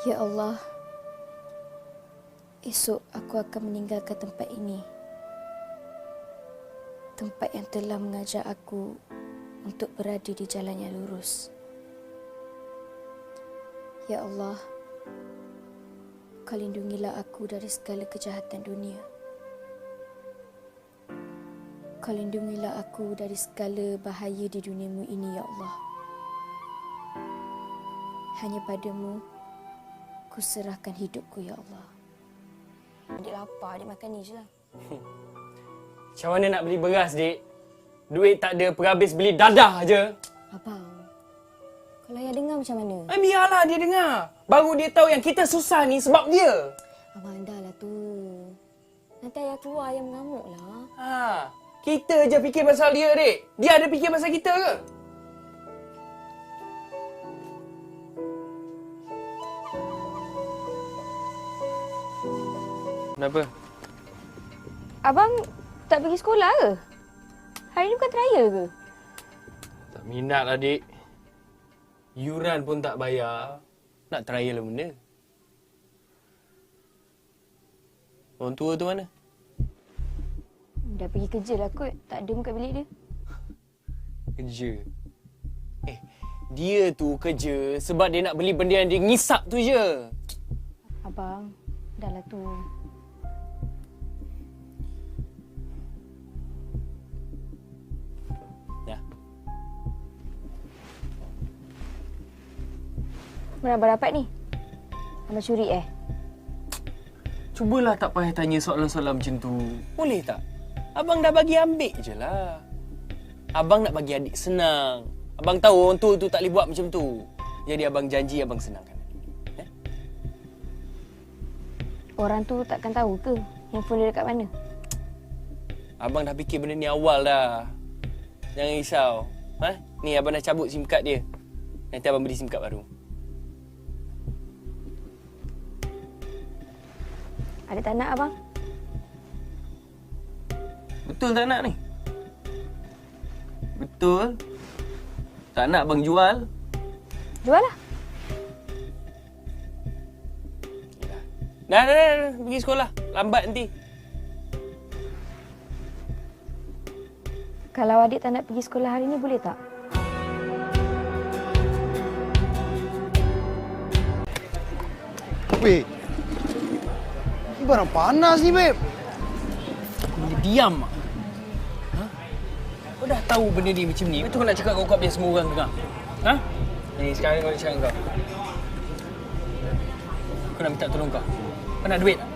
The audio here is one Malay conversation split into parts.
Ya Allah, esok aku akan meninggalkan tempat ini. Tempat yang telah mengajar aku untuk berada di jalan yang lurus. Ya Allah, Kau lindungilah aku dari segala kejahatan dunia. Kau lindungilah aku dari segala bahaya di duniamu ini, Ya Allah. Hanya padamu, ku serahkan hidupku, Ya Allah. Adik lapar, adik makan ni je lah. Macam mana nak beli beras, dik? Duit tak ada, perhabis beli dadah je. Abang, kalau ayah dengar macam mana? Eh, biarlah dia dengar. Baru dia tahu yang kita susah ni sebab dia. Abang dah lah tu. Nanti ayah keluar, ayah mengamuk lah. Ha, kita je fikir pasal dia, dik. Dia ada fikir pasal kita ke? Kenapa? Abang tak pergi sekolah ke? Hari ni bukan trial ke? Tak minat lah, dik. Yuran pun tak bayar. Nak trial lah benda. Orang tua tu mana? Dah pergi kerja lah kot. Tak ada muka bilik dia. Kerja. Eh, dia tu kerja sebab dia nak beli benda yang dia ngisap tu je. Abang, dah lah tu. Mana abang dapat ni? Abang curi eh? Cubalah tak payah tanya soalan-soalan macam tu. Boleh tak? Abang dah bagi ambil je lah. Abang nak bagi adik senang. Abang tahu orang tua tu tak boleh buat macam tu. Jadi abang janji abang senangkan. Eh? Orang tu takkan tahu ke handphone dia dekat mana? Abang dah fikir benda ni awal dah. Jangan risau. Ha? Ni abang dah cabut SIM card dia. Nanti abang beli SIM card baru. Adik tak nak abang? Betul tak nak ni? Betul? Tak nak abang jual? Jual lah. Dah, dah, dah, dah. Pergi sekolah. Lambat nanti. Kalau adik tak nak pergi sekolah hari ni boleh tak? Weh. Ni barang panas ni, Beb. Dia diam. Ha? Kau dah tahu benda ni macam ni. Betul kau nak cakap kau kuat biar semua orang dengar? Ha? Ni sekarang kau nak cakap kau. Kau nak minta tolong kau. Kau nak duit tak?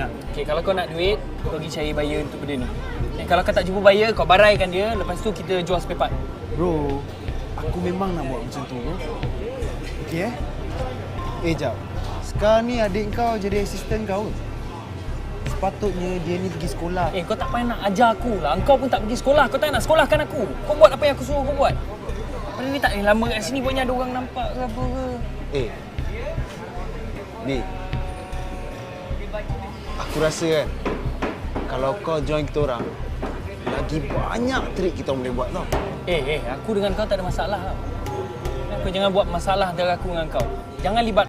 Nak. Okay, kalau kau nak duit, kau pergi cari buyer untuk benda ni. Dan kalau kau tak jumpa buyer, kau baraikan dia. Lepas tu kita jual spare part. Bro, aku memang nak buat macam tu. Okey eh? Eh, jap. Sekarang ni adik kau jadi asisten kau. ke? Sepatutnya dia ni pergi sekolah. Eh, kau tak payah nak ajar aku lah. Kau pun tak pergi sekolah. Kau tak nak sekolahkan aku. Kau buat apa yang aku suruh kau buat. Benda ni tak boleh lama kat sini. Pokoknya ada orang nampak ke apa ke. Eh. Ni. Aku rasa kan kalau kau join kita orang lagi banyak trik kita boleh buat tau. Eh, eh, aku dengan kau tak ada masalah tau. Kau jangan buat masalah antara aku dengan kau. Jangan libat